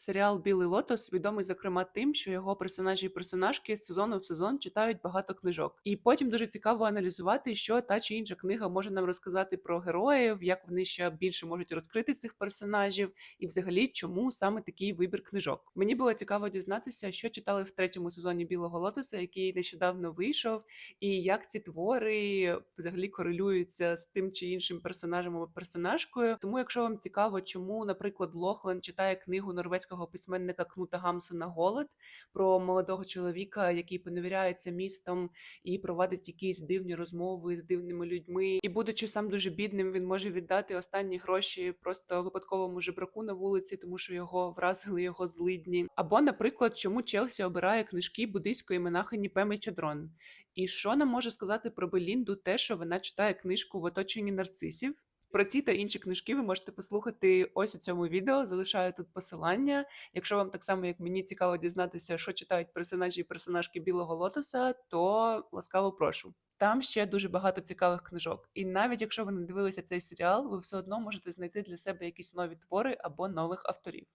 Серіал Білий Лотос відомий, зокрема, тим, що його персонажі і персонажки з сезону в сезон читають багато книжок. І потім дуже цікаво аналізувати, що та чи інша книга може нам розказати про героїв, як вони ще більше можуть розкрити цих персонажів, і взагалі чому саме такий вибір книжок. Мені було цікаво дізнатися, що читали в третьому сезоні Білого Лотоса, який нещодавно вийшов, і як ці твори взагалі корелюються з тим чи іншим персонажем або персонажкою. Тому, якщо вам цікаво, чому, наприклад, Лохлен читає книгу норвезького письменника Кнута Гамсона Голод про молодого чоловіка, який поневіряється містом і провадить якісь дивні розмови з дивними людьми. І, будучи сам дуже бідним, він може віддати останні гроші просто випадковому жебраку на вулиці, тому що його вразили його злидні. Або, наприклад, чому Челсі обирає книжки буддийської монахині Пеми Чадрон. І що нам може сказати про Белінду те, що вона читає книжку в оточенні нарцисів? Про ці та інші книжки ви можете послухати ось у цьому відео. Залишаю тут посилання. Якщо вам так само, як мені цікаво дізнатися, що читають персонажі і персонажки Білого Лотоса, то ласкаво прошу. Там ще дуже багато цікавих книжок. І навіть якщо ви не дивилися цей серіал, ви все одно можете знайти для себе якісь нові твори або нових авторів.